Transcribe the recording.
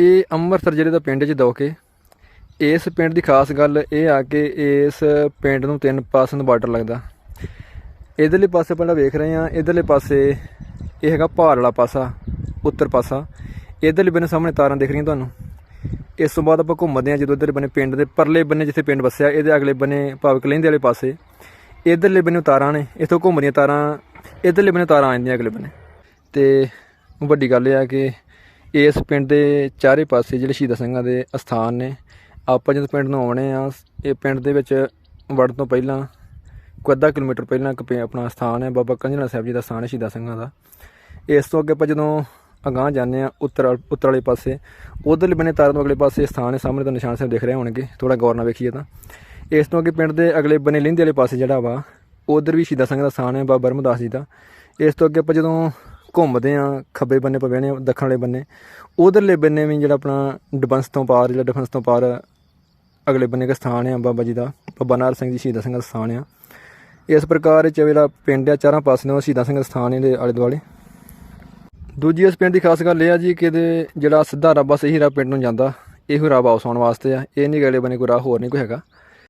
ਇਹ ਅੰਮ੍ਰਿਤਸਰ ਜ਼ਿਲ੍ਹੇ ਦਾ ਪਿੰਡ ਚ ਦੋਕੇ ਇਸ ਪਿੰਡ ਦੀ ਖਾਸ ਗੱਲ ਇਹ ਆ ਕਿ ਇਸ ਪਿੰਡ ਨੂੰ ਤਿੰਨ ਪਾਸਿਆਂ ਤੋਂ ਬਾਰਡਰ ਲੱਗਦਾ। ਇਧਰਲੇ ਪਾਸੇ ਪਹਿਲਾਂ ਵੇਖ ਰਹੇ ਆ ਇਧਰਲੇ ਪਾਸੇ ਇਹ ਹੈਗਾ ਪਹਾੜ ਵਾਲਾ ਪਾਸਾ, ਉੱਤਰ ਪਾਸਾ। ਇਧਰਲੇ ਬੰਨੇ ਸਾਹਮਣੇ ਤਾਰਾਂ ਦਿਖ ਰਹੀਆਂ ਤੁਹਾਨੂੰ। ਇਸ ਤੋਂ ਬਾਅਦ ਆਪਾਂ ਘੁੰਮਦੇ ਆ ਜਦੋਂ ਇਧਰਲੇ ਬੰਨੇ ਪਿੰਡ ਦੇ ਪਰਲੇ ਬੰਨੇ ਜਿੱਥੇ ਪਿੰਡ ਵਸਿਆ, ਇਹਦੇ ਅਗਲੇ ਬੰਨੇ ਭਾਵਕ ਲਹਿੰਦੇ ਵਾਲੇ ਪਾਸੇ। ਇਧਰਲੇ ਬੰਨੇ ਤਾਰਾਂ ਨੇ, ਇਥੋਂ ਘੁੰਮਦੀਆਂ ਤਾਰਾਂ, ਇਧਰਲੇ ਬੰਨੇ ਤਾਰਾਂ ਆ ਜਾਂਦੀਆਂ ਅਗਲੇ ਬੰਨੇ। ਤੇ ਵੱਡੀ ਗੱਲ ਇਹ ਆ ਕਿ ਇਸ ਪਿੰਡ ਦੇ ਚਾਰੇ ਪਾਸੇ ਜਿਹੜੇ ਸ਼ਹੀਦਾਂ ਸਿੰਘਾਂ ਦੇ ਅਸਥਾਨ ਨੇ, ਆਪਾਂ ਜਦੋਂ ਪਿੰਡ ਨੂੰ ਆਉਣੇ ਆ, ਇਹ ਪਿੰਡ ਦੇ ਵਿੱਚ ਵੜਨ ਤੋਂ ਪਹਿਲਾਂ ਕੋਈ ਅੱਧਾ ਕਿਲੋਮੀਟਰ ਪਹਿਲਾਂ ਇੱਕ ਪਿੰ- ਆਪਣਾ ਸਥਾਨ ਹੈ, ਬਾਬਾ ਕੰਜਣਾ ਸਾਹਿਬ ਜੀ ਦਾ ਸਥਾਨ ਹੈ ਸ਼ਹੀਦਾਂ ਸਿੰਘਾਂ ਦਾ। ਇਸ ਤੋਂ ਅੱਗੇ ਆਪਾਂ ਜਦੋਂ ਅਗਾਂਹ ਜਾਂਦੇ ਆ, ਉੱਤਰ ਉੱਤਰ ਵਾਲੇ ਪਾਸੇ, ਉਧਰਲੇ ਬੰਨੇ ਤਾਰਾਂ ਤੋਂ ਅਗਲੇ ਪਾਸੇ ਸਥਾਨ ਹੈ, ਸਾਹਮਣੇ ਤਾਂ ਨਿਸ਼ਾਨ ਸਾਹਿਬ ਦਿਖ ਰਹੇ ਹੋਣਗੇ ਥੋੜਾ ਗੌਰ ਨਾਲ ਵੇਖੀਏ ਤਾਂ। ਇਸ ਤੋਂ ਅੱਗੇ ਪਿੰਡ ਦੇ ਅਗਲੇ ਬੰਨੇ ਲਿੰਦੇ ਵਾਲੇ ਪਾਸੇ ਜਿਹੜਾ ਵਾ, ਉਧਰ ਵੀ ਸ਼ਹੀਦਾਂ ਸਿੰਘਾਂ ਦਾ ਸਥਾਨ ਹੈ, ਬਾਬਾ ਬਰਮਦਾਸ ਜੀ ਦਾ। ਇਸ ਤੋਂ ਅੱਗੇ ਆਪਾਂ ਜਦੋਂ ਘੁੰਮਦੇ ਆ, ਖੱਬੇ ਬੰਨੇ ਪਵੇ ਨੇ ਦੱਖਣ ਵਾਲੇ ਬੰਨੇ। ਉਧਰਲੇ ਬੰਨੇ ਵੀ ਜਿਹੜਾ ਆਪਣਾ ਡਿਫੈਂਸ ਤੋਂ ਪਾਰ, ਜਿਹੜਾ ਡਿਫੈਂਸ ਤੋਂ ਪਾਰ ਅਗਲੇ ਬੰਨੇ ਦਾ ਸਥਾਨ ਹੈ ਬਾਬਾ ਜੀ ਦਾ। ਬਾਬਾ ਨਾਰ ਸਿੰਘ ਜੀ ਸ਼ਹੀਦਾਂ ਸਿੰਘ ਦਾ ਸਥਾਨ ਆ। ਇਸ ਪ੍ਰਕਾਰ ਇਹ 'ਚ ਜਿਹੜਾ ਪਿੰਡ ਆ, ਚਾਰਾਂ ਪਾਸੇ ਨੂੰ ਸ਼ਹੀਦਾਂ ਸਿੰਘ ਦਾ ਸਥਾਨ ਇਹਦੇ ਆਲੇ ਦੁਆਲੇ ਦੂਜੀ ਇਸ ਪਿੰਡ ਦੀ ਖਾਸ ਗੱਲ ਇਹ ਆ ਜੀ ਕਿ ਇਹਦੇ ਜਿਹੜਾ ਸਿੱਧਾ ਰੱਬਾ ਬਸ ਇਹੀ ਪਿੰਡ ਨੂੰ ਜਾਂਦਾ, ਇਹੋ ਰਾਹ ਵਾਪਸ ਆਉਣ ਵਾਸਤੇ ਆ। ਇਹ ਨਹੀਂ ਅਗਲੇ ਬੰਨੇ ਕੋਈ ਰਾਹ ਹੋਰ ਨਹੀਂ ਕੋਈ ਹੈਗਾ।